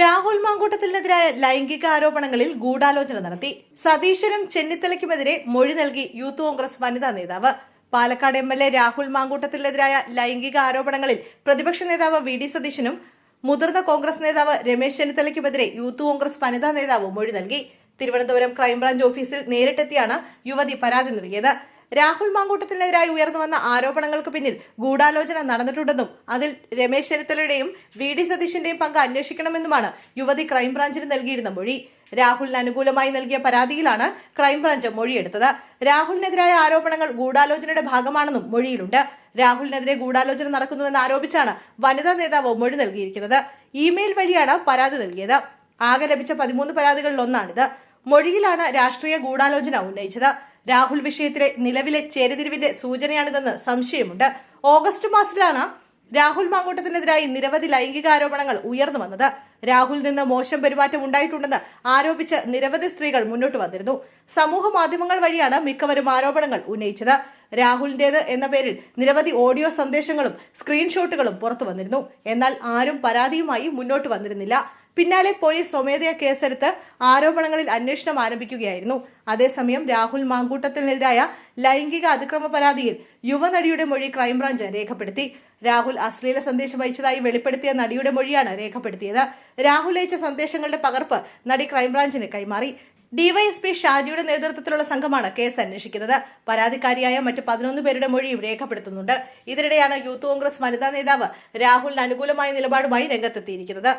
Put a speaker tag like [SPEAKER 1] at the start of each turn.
[SPEAKER 1] രാഹുൽ മാങ്കൂട്ടത്തിനെതിരായ ലൈംഗിക ആരോപണങ്ങളിൽ ഗൂഢാലോചന നടത്തി. സതീശനും ചെന്നിത്തലയ്ക്കുമെതിരെ മൊഴി നൽകി യൂത്ത് കോൺഗ്രസ് വനിതാ നേതാവ്. Palakkad M L A Rahul മാങ്കൂട്ടത്തിനെതിരായ ലൈംഗിക ആരോപണങ്ങളിൽ പ്രതിപക്ഷ നേതാവ് വി ഡി സതീശനും മുതിർന്ന കോൺഗ്രസ് നേതാവ് രമേശ് ചെന്നിത്തലയ്ക്കുമെതിരെ യൂത്ത് കോൺഗ്രസ് വനിതാ നേതാവ് മൊഴി നൽകി. തിരുവനന്തപുരം ക്രൈംബ്രാഞ്ച് ഓഫീസിൽ നേരിട്ടെത്തിയാണ് യുവതി പരാതി നൽകിയത്. രാഹുൽ മാങ്കൂട്ടത്തിനെതിരായി ഉയർന്നു വന്ന ആരോപണങ്ങൾക്ക് പിന്നിൽ ഗൂഢാലോചന നടന്നിട്ടുണ്ടെന്നും അതിൽ രമേശ് ചെന്നിത്തലയുടെയും വി ഡി സതീശന്റെയും പങ്ക് അന്വേഷിക്കണമെന്നുമാണ് യുവതി ക്രൈംബ്രാഞ്ചിന് നൽകിയിരുന്ന മൊഴി. രാഹുലിന് അനുകൂലമായി നൽകിയ പരാതിയിലാണ് ക്രൈംബ്രാഞ്ച് മൊഴിയെടുത്തത്. രാഹുലിനെതിരായ ആരോപണങ്ങൾ ഗൂഢാലോചനയുടെ ഭാഗമാണെന്നും മൊഴിയിലുണ്ട്. രാഹുലിനെതിരെ ഗൂഢാലോചന നടക്കുന്നുവെന്ന് ആരോപിച്ചാണ് വനിതാ നേതാവ് മൊഴി നൽകിയിരിക്കുന്നത്. ഇമെയിൽ വഴിയാണ് പരാതി നൽകിയത്. ആകെ ലഭിച്ച പതിമൂന്ന് പരാതികളിൽ ഒന്നാണിത് മൊഴിയിലാണ് രാഷ്ട്രീയ ഗൂഢാലോചന ഉന്നയിച്ചത്. രാഹുൽ വിഷയത്തിലെ നിലവിലെ ചേരുതിരിവിന്റെ സൂചനയാണിതെന്ന് സംശയമുണ്ട്. ഓഗസ്റ്റ് മാസത്തിലാണ് രാഹുൽ മാങ്കൂട്ടത്തിനെതിരായി നിരവധി ലൈംഗികാരോപണങ്ങൾ ഉയർന്നു വന്നത്. രാഹുൽ നിന്ന് മോശം പെരുമാറ്റം ഉണ്ടായിട്ടുണ്ടെന്ന് ആരോപിച്ച് നിരവധി സ്ത്രീകൾ മുന്നോട്ട് വന്നിരുന്നു. സമൂഹ മാധ്യമങ്ങൾ വഴിയാണ് മിക്കവരും ആരോപണങ്ങൾ ഉന്നയിച്ചത്. രാഹുലിന്റേത് എന്ന പേരിൽ നിരവധി ഓഡിയോ സന്ദേശങ്ങളും സ്ക്രീൻഷോട്ടുകളും പുറത്തു വന്നിരുന്നു. എന്നാൽ ആരും പരാതിയുമായി മുന്നോട്ട് വന്നിരുന്നില്ല. പിന്നാലെ പോലീസ് സ്വമേധയാ കേസെടുത്ത് ആരോപണങ്ങളിൽ അന്വേഷണം ആരംഭിക്കുകയായിരുന്നു. അതേസമയം രാഹുൽ മാങ്കൂട്ടത്തിനെതിരായ ലൈംഗിക അതിക്രമ പരാതിയിൽ യുവനടിയുടെ മൊഴി ക്രൈംബ്രാഞ്ച് രേഖപ്പെടുത്തി. രാഹുൽ അശ്ലീല സന്ദേശം അയച്ചതായി വെളിപ്പെടുത്തിയ നടിയുടെ മൊഴിയാണ് രേഖപ്പെടുത്തിയത്. രാഹുൽ അയച്ച സന്ദേശങ്ങളുടെ പകർപ്പ് നടി ക്രൈംബ്രാഞ്ചിന് കൈമാറി. ഡിവൈഎസ്പി ഷാജിയുടെ നേതൃത്വത്തിലുള്ള സംഘമാണ് കേസ് അന്വേഷിക്കുന്നത്. പരാതിക്കാരിയായ മറ്റ് പതിനൊന്ന് പേരുടെ മൊഴിയും രേഖപ്പെടുത്തുന്നുണ്ട്. ഇതിനിടെയാണ് യൂത്ത് കോൺഗ്രസ് വനിതാ നേതാവ് രാഹുലിന് അനുകൂലമായ നിലപാടുമായി രംഗത്തെത്തിയിരിക്കുന്നത്.